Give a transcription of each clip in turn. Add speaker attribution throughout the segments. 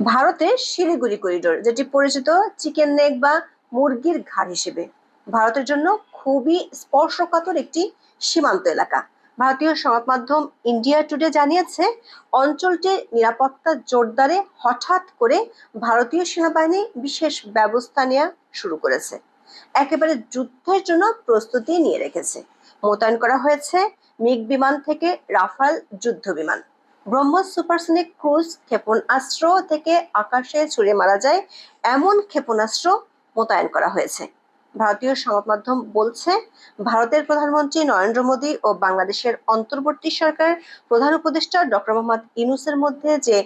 Speaker 1: ভারতে শিলিগুড়ি করিডোর যেটি পরিচিত চিকেন নেক বা মুরগির ঘাড় হিসেবে। ভারতের জন্য খুবই স্পর্শকাতর একটি সীমান্ত এলাকা। ভারতীয় সংবাদ মাধ্যম ইন্ডিয়া টুডে জানিয়েছে, অঞ্চলটির নিরাপত্তা জোরদারে হঠাৎ করে ভারতীয় সেনাবাহিনী বিশেষ ব্যবস্থা নেওয়া শুরু করেছে। একেবারে যুদ্ধের জন্য প্রস্তুতি নিয়ে রেখেছে। মোতায়েন করা হয়েছে, মিগ বিমান থেকে রাফাল যুদ্ধ বিমান। ব্রহ্মোস সুপারসনিক ক্রুজ ক্ষেপণাস্ত্র থেকে আকাশে ছুড়ে মারা যায়। এমন ক্ষেপণাস্ত্র মোতায়েন করা হয়েছে। ভারতীয় সংবাদ মাধ্যম বলছে, ভারতের প্রধানমন্ত্রী নরেন্দ্র মোদী ও বাংলাদেশের অন্তর্বর্তী সরকার প্রধান উপদেষ্টা ডক্টর মোহাম্মদ ইনুসের মধ্যে যে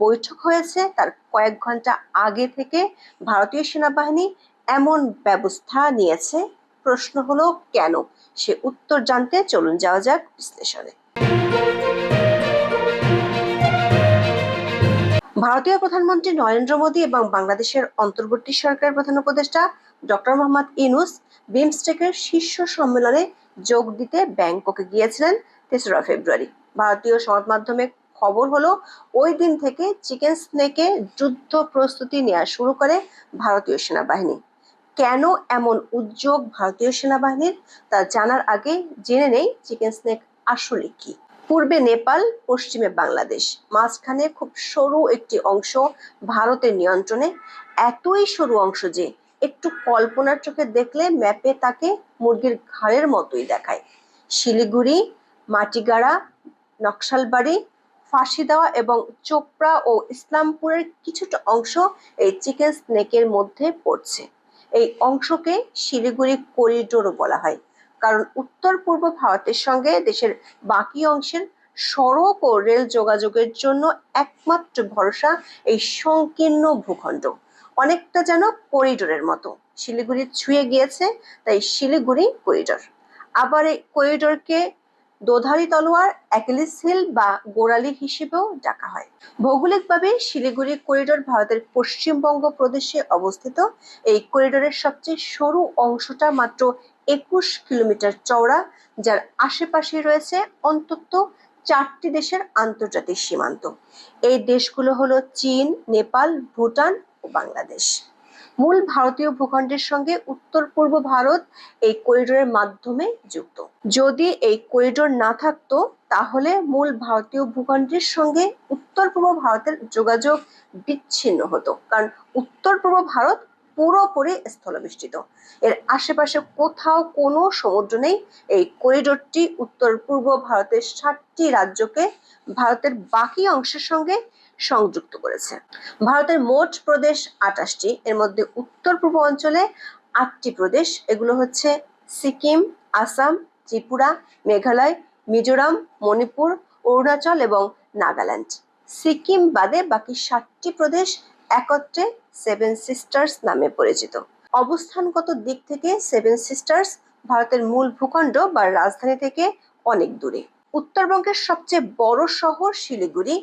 Speaker 1: বৈঠক হয়েছে, তার কয়েক ঘণ্টা আগে থেকে ভারতীয় সেনাবাহিনী এমন ব্যবস্থা নিয়েছে। প্রশ্ন হলো, কেন? সে উত্তর জানতে চলুন যাওয়া যাক বিশ্লেষণে। ভারতীয় প্রধানমন্ত্রী নরেন্দ্র মোদী এবং বাংলাদেশের অন্তর্বর্তী সরকারের প্রধান উপদেষ্টা ডক্টর মোহাম্মদ ইনুস বিমস্টেকের শীর্ষ সম্মেলনে যোগ দিতে ব্যাংককে গিয়েছিলেন তেসরা ফেব্রুয়ারি। ভারতীয় সংবাদ মাধ্যমে খবর হলো, ওই দিন থেকে চিকেন স্নেকে যুদ্ধ প্রস্তুতি নেওয়া শুরু করে ভারতীয় সেনাবাহিনী। কেন এমন উদ্যোগ ভারতীয় সেনাবাহিনীর তা জানার আগে জেনে নেই চিকেন স্নেক আসলে কি। পূর্বে নেপাল, পশ্চিমে বাংলাদেশ। মাঝখানে খুব সরু একটি অংশ ভারতের নিয়ন্ত্রণে। এতই সরু অংশ যে একটু কল্পনার চোখে দেখলে ম্যাপে তাকে মুরগির ঘাড়ের মতোই দেখায়। শিলিগুড়ি, মাটিগাড়া, নকশালবাড়ি ফাঁসি দেওয়া এবং চোপড়া ও ইসলামপুরের কিছুটা অংশ এই চিকেন স্নেকের মধ্যে পড়ছে। এই অংশকে শিলিগুড়ি করিডোরও বলা হয়। কারণ উত্তর পূর্ব ভারতের সঙ্গে দেশের বাকি অংশের সড়ক ও রেল যোগাযোগের জন্য একমাত্র ভরসা এই সংকীর্ণ ভূখণ্ড। অনেকটা যেন করিডোরের মতো। শিলিগুড়ি ছুঁয়ে গিয়েছে, তাই শিলিগুড়ি করিডোর। আবার এই করিডোরকে দোধারি তলোয়ার, অ্যাকিলিস হিল বা গোড়ালি হিসেবেও ডাকা হয়। ভৌগোলিকভাবে শিলিগুড়ি করিডোর ভারতের পশ্চিমবঙ্গ প্রদেশে অবস্থিত। এই করিডোরের সবচেয়ে সরু অংশটা মাত্র একুশ কিলোমিটার চওড়া, যার আশেপাশে রয়েছে অন্তত চারটি দেশের আন্তর্জাতিক সীমান্ত। এই দেশগুলো হলো চীন, নেপাল, ভুটান ও বাংলাদেশ। মূল ভারতীয় ভূখণ্ডের সঙ্গে উত্তর পূর্ব ভারত এই করিডোরের মাধ্যমে যুক্ত। যদি এই করিডোর না থাকতো, তাহলে মূল ভারতীয় ভূখণ্ডের সঙ্গে উত্তর পূর্ব ভারতের যোগাযোগ বিচ্ছিন্ন হতো। কারণ উত্তর পূর্ব ভারত পুরোপুরি স্থলবেষ্টিত। এর আশেপাশে কোথাও কোনো সমুদ্র নেই। এই করিডোরটি উত্তর পূর্ব ভারতের ষাটটি রাজ্যকে ভারতের বাকি অংশের সঙ্গে সংযুক্ত করেছে। ভারতের মোট প্রদেশ আটাশটি, এর মধ্যে উত্তর পূর্ব অঞ্চলে আটটি প্রদেশ। এগুলো হচ্ছে সিকিম, আসাম, ত্রিপুরা, মেঘালয়, মিজোরাম, মণিপুর, অরুণাচল এবং নাগাল্যান্ড। সিকিম বাদে বাকি সাতটি প্রদেশ একত্রে সেভেন সিস্টার্স নামে পরিচিত। অবস্থানগত দিক থেকে সেভেন সিস্টার্স ভারতের মূল ভূখণ্ড বা রাজধানী থেকে অনেক দূরে। উত্তরবঙ্গের সবচেয়ে বড় শহর শিলিগুড়ি।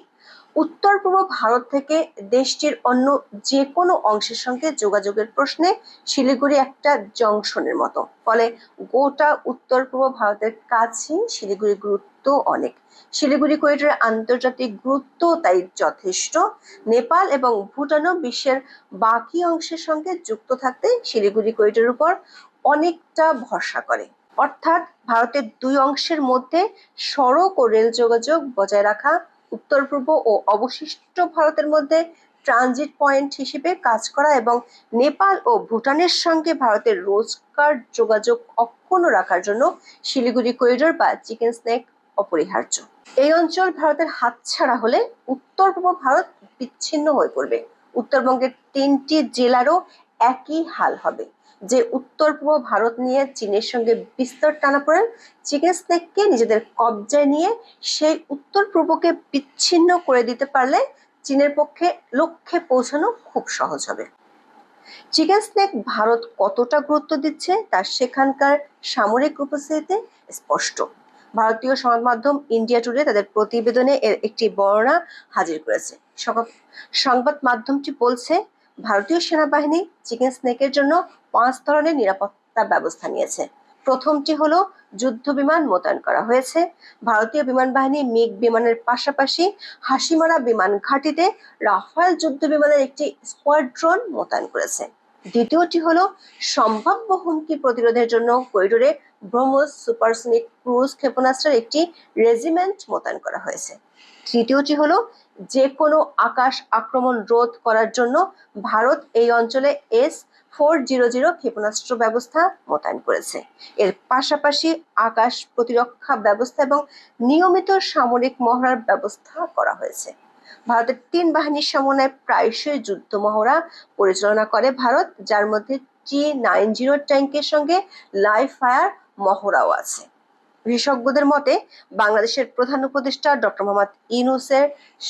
Speaker 1: উত্তর পূর্ব ভারত থেকে দেশটির অন্য যে কোনো অংশের সঙ্গে যোগাযোগের প্রশ্নে শিলিগুড়ি একটা জংশনের মতো। ফলে গোটা উত্তর পূর্ব ভারতের কাছে শিলিগুড়ি গুরুত্ব অনেক। শিলিগুড়ি করিডোরের আন্তর্জাতিক গুরুত্ব তাই যথেষ্ট। নেপাল এবং ভুটানও বিশ্বের বাকি অংশের সঙ্গে যুক্ত থাকতে শিলিগুড়ি করিডোরের উপর অনেকটা ভরসা করে। অর্থাৎ ভারতের দুই অংশের মধ্যে সড়ক ও রেল যোগাযোগ বজায় রাখা উত্তর পূর্ব ও অবশিষ্ট ভারতের মধ্যে ট্রানজিট পয়েন্ট হিসেবে কাজ করা এবং নেপাল ও ভুটানের সঙ্গে ভারতের রোজকার যোগাযোগ অক্ষুণ্ণ রাখার জন্য শিলিগুড়ি করিডোর বা চিকেন স্নেক অপরিহার্য। এই অঞ্চল ভারতের হাতছাড়া হলে উত্তর পূর্ব ভারত বিচ্ছিন্ন হয়ে পড়বে। উত্তরবঙ্গের তিনটি জেলারও একই হাল হবে, যে উত্তর পূর্ব ভারত নিয়ে চীনের সঙ্গে বিস্তর টানাপোড়েন চিকেন স্নেককে নিজেদের কবজায় নিয়ে সেই উত্তর পূর্বকে বিচ্ছিন্ন করে দিতে পারলে চীনের পক্ষে লক্ষ্যে পৌঁছানো খুব সহজ হবে। চিকেন স্নেক ভারত কতটা গুরুত্ব দিচ্ছে তা সেখানকার সামরিক উপস্থিতিতে স্পষ্ট। ভারতীয় সংবাদ মাধ্যম ইন্ডিয়া টুডে তাদের প্রতিবেদনে এর একটি বর্ণনা হাজির করেছে। সংবাদ মাধ্যমটি বলছে, ভারতীয় সেনাবাহিনী চিকেন স্নেকের জন্য পাঁচ ধরনের নিরাপত্তা ব্যবস্থা নিয়েছে। প্রথমটি হলো, যুদ্ধ বিমান মোতায়েন করা হয়েছে। ভারতীয় বিমান বাহিনী মিগ বিমানের পাশাপাশি হাসিমারা বিমান ঘাঁটিতে রাফাল যুদ্ধ বিমানের একটি স্কোয়াড্রন মোতায়েন করেছে। দ্বিতীয়টি হলো সম্ভাব্য হুমকি প্রতিরোধের জন্য করিডোরে ব্রহ্মস সুপারসনিক ক্রুজ ক্ষেপণাস্ত্রের একটি রেজিমেন্ট মোতায়েন করা হয়েছে। তৃতীয়টি হলো যে কোনো আকাশ আক্রমণ রোধ করার জন্য ভারত এই অঞ্চলে এস ফোর জিরো জিরো ক্ষেপণাস্ত্র ব্যবস্থা মোতায়েন করেছে। এর পাশাপাশি আকাশ প্রতিরক্ষা ব্যবস্থা এবং নিয়মিত সামরিক মহড়ার ব্যবস্থা করা হয়েছে। ভারতের তিন বাহিনীর সমন্বয়ে প্রায়শই যুদ্ধ মহড়া পরিচালনা করে ভারত, যার মধ্যে টি নাইন জিরো ট্যাঙ্কের সঙ্গে লাইভ ফায়ার মহড়াও আছে। বিশেষজ্ঞদের মতে, বাংলাদেশের প্রধান উপদেষ্টা ডক্টর মোহাম্মদ ইউনুসের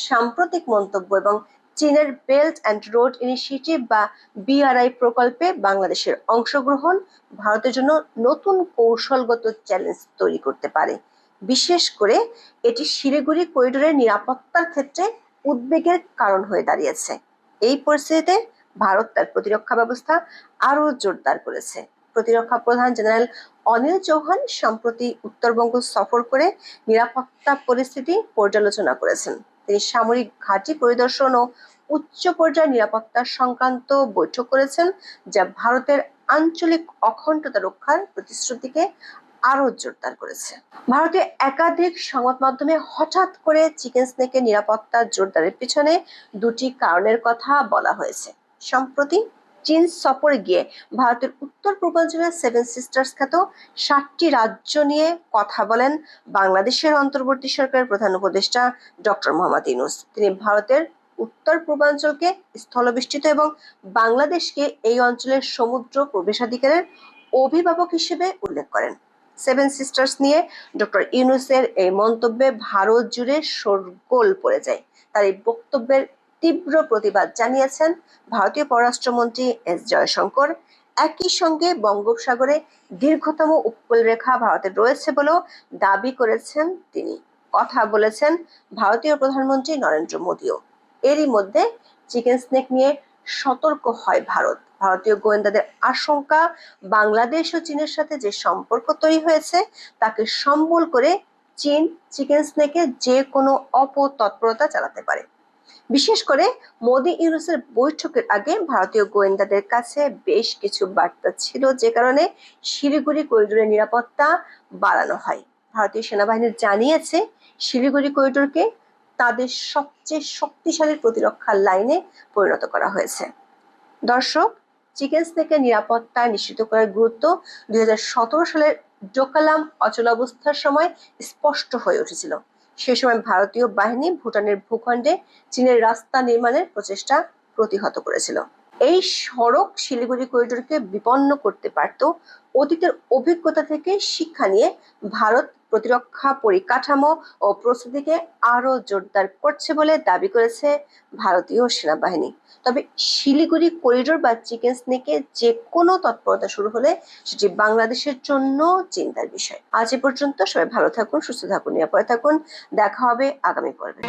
Speaker 1: সাম্প্রতিক মন্তব্য এবং চীনের বেল্ট অ্যান্ড রোড ইনিশিয়েটিভ বা বিআরআই প্রকল্পে বাংলাদেশের অংশগ্রহণ ভারতের জন্য নতুন কৌশলগত চ্যালেঞ্জ তৈরি করতে পারে। বিশেষ করে, এটি শিলিগুড়ি করিডোরের নিরাপত্তার ক্ষেত্রে উদ্বেগের কারণ হয়ে দাঁড়িয়েছে। এই পরিস্থিতিতে ভারত তার প্রতিরক্ষা ব্যবস্থা আরও জোরদার করেছে। প্রতিরক্ষা প্রধান জেনারেল অনিল চৌহান সম্প্রতি উত্তরবঙ্গ সফর করে নিরাপত্তা পরিস্থিতি পর্যালোচনা করেছেন। তিনি সামরিক ঘাঁটি পরিদর্শন ও উচ্চ পর্যায়ে নিরাপত্তা সংক্রান্ত বৈঠক করেছেন, যা ভারতের আঞ্চলিক অখণ্ডতা রক্ষার প্রতিশ্রুতিকে আরও জোরদার করেছে। ভারতে একাধিক সংবাদ মাধ্যমে হঠাৎ করে চিকেন স্নেকের নিরাপত্তা জোরদারের পিছনে দুটি কারণের কথা বলা হয়েছে। সম্প্রতি চীন সফরে গিয়ে ভারতের উত্তর পূর্বাঞ্চলের সেভেন সিস্টার্স খ্যাত সাতটি রাজ্য নিয়ে কথা বলেন বাংলাদেশের অন্তর্বর্তী সরকারের প্রধান উপদেষ্টা ডক্টর মোহাম্মদ ইউনুস। তিনি ভারতের উত্তর পূর্বাঞ্চলকে স্থলবেষ্টিত এবং বাংলাদেশকে এই অঞ্চলের সমুদ্র প্রবেশাধিকারের অভিভাবক হিসেবে উল্লেখ করেন। সেভেন সিস্টার্স নিয়ে ডক্টর ইউনুসের এই মন্তব্যে ভারত জুড়ে শোরগোল পড়ে যায়। তার এই বক্তব্যের তীব্র প্রতিবাদ জানিয়েছেন ভারতীয় পররাষ্ট্রমন্ত্রী এস জয়শঙ্কর। একই সঙ্গে বঙ্গোপসাগরে দীর্ঘতম উপকূল রেখা ভারতের রয়েছে বলেও দাবি করেছেন তিনি। কথা বলেছেন ভারতীয় প্রধানমন্ত্রী নরেন্দ্র মোদীও। এরই মধ্যে চিকেন স্নেক নিয়ে সতর্ক হয় ভারত। ভারতীয় গোয়েন্দাদের আশঙ্কা, বাংলাদেশ ও চীনের সাথে যে সম্পর্ক তৈরি হয়েছে, তাকে সম্বল করে চীন চিকেন স্নেকে যে কোনো অপতৎপরতা চালাতে পারে। বিশেষ করে মোদি ইউনুসের বৈঠকের আগে ভারতীয় গোয়েন্দাদের কাছে বেশ কিছু বার্তা ছিল যে কারণে শিলিগুড়ি করিডোরের নিরাপত্তা বাড়ানো হয়। ভারতীয় সেনাবাহিনী জানিয়েছে, শিলিগুড়ি করিডোরকে তাদের সবচেয়ে শক্তিশালী প্রতিরক্ষার লাইনে পরিণত করা হয়েছে। দর্শক চিকেন থেকে নিরাপত্তা নিশ্চিত করার গুরুত্ব দুই হাজার সতেরো সালের ডোকালাম অচলাবস্থার সময় স্পষ্ট হয়ে উঠেছিল। সে সময় ভারতীয় বাহিনী ভুটানের ভূখণ্ডে চীনের রাস্তা নির্মাণের প্রচেষ্টা প্রতিহত করেছিল। এই সড়ক শিলিগুড়ি করিডোরকে বিপন্ন করতে পারত অতীতের অভিজ্ঞতা থেকে শিক্ষা নিয়ে ভারত প্রতিরক্ষা পরিকাঠামো ও প্রস্তুতিকে আরও জোরদার করছে বলে দাবি করেছে ভারতীয় সেনাবাহিনী। তবে শিলিগুড়ি করিডোর বা চিকেন স্নেকে যে কোনো তৎপরতা শুরু হলে সেটি বাংলাদেশের জন্য চিন্তার বিষয়। আজ এ পর্যন্ত সবাই ভালো থাকুন, সুস্থ থাকুন, নিরাপদে থাকুন। দেখা হবে আগামী পর্বে।